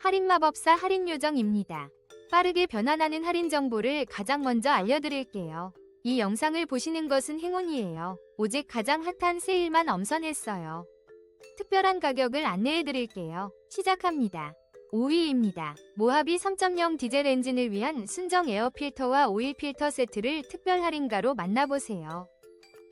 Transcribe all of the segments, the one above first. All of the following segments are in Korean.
할인마법사 할인요정입니다. 빠르게 변환하는 할인 정보를 가장 먼저 알려드릴게요. 이 영상을 보시는 것은 행운이에요. 오직 가장 핫한 세일만 엄선했어요. 특별한 가격을 안내해드릴게요. 시작합니다. 5위입니다. 모하비 3.0 디젤 엔진을 위한 순정 에어 필터와 오일 필터 세트를 특별 할인가로 만나보세요.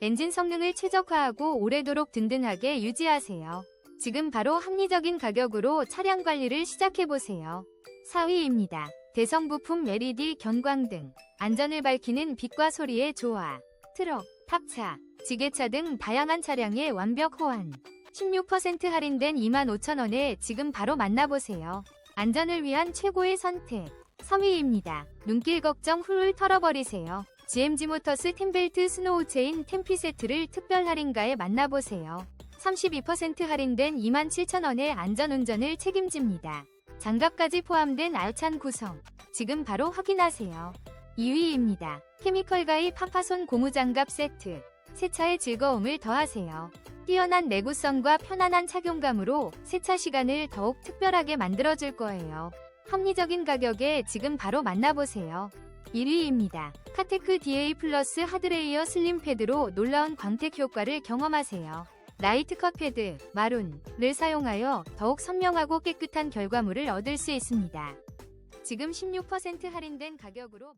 엔진 성능을 최적화하고 오래도록 든든하게 유지하세요. 지금 바로 합리적인 가격으로 차량 관리를 시작해보세요. 4위입니다. 대성 부품 LED 견광등, 안전을 밝히는 빛과 소리의 조화, 트럭, 탑차, 지게차 등 다양한 차량의 완벽 호환. 16% 할인된 25,000원에 지금 바로 만나보세요. 안전을 위한 최고의 선택. 3위입니다. 눈길 걱정 훌훌 털어버리세요. GMG 모터스 팀벨트 스노우 체인 템피 세트를 특별 할인가에 만나보세요. 32% 할인된 27,000원의 안전운전을 책임집니다. 장갑까지 포함된 알찬 구성. 지금 바로 확인하세요. 2위입니다. 케미컬 가이 파파손 고무장갑 세트. 세차의 즐거움을 더하세요. 뛰어난 내구성과 편안한 착용감으로 세차 시간을 더욱 특별하게 만들어줄 거예요. 합리적인 가격에 지금 바로 만나보세요. 1위입니다. 카테크 DA 플러스 하드레이어 슬림 패드로 놀라운 광택 효과를 경험하세요. 라이트 컷 패드, 마룬을 사용하여 더욱 선명하고 깨끗한 결과물을 얻을 수 있습니다. 지금 16% 할인된 가격으로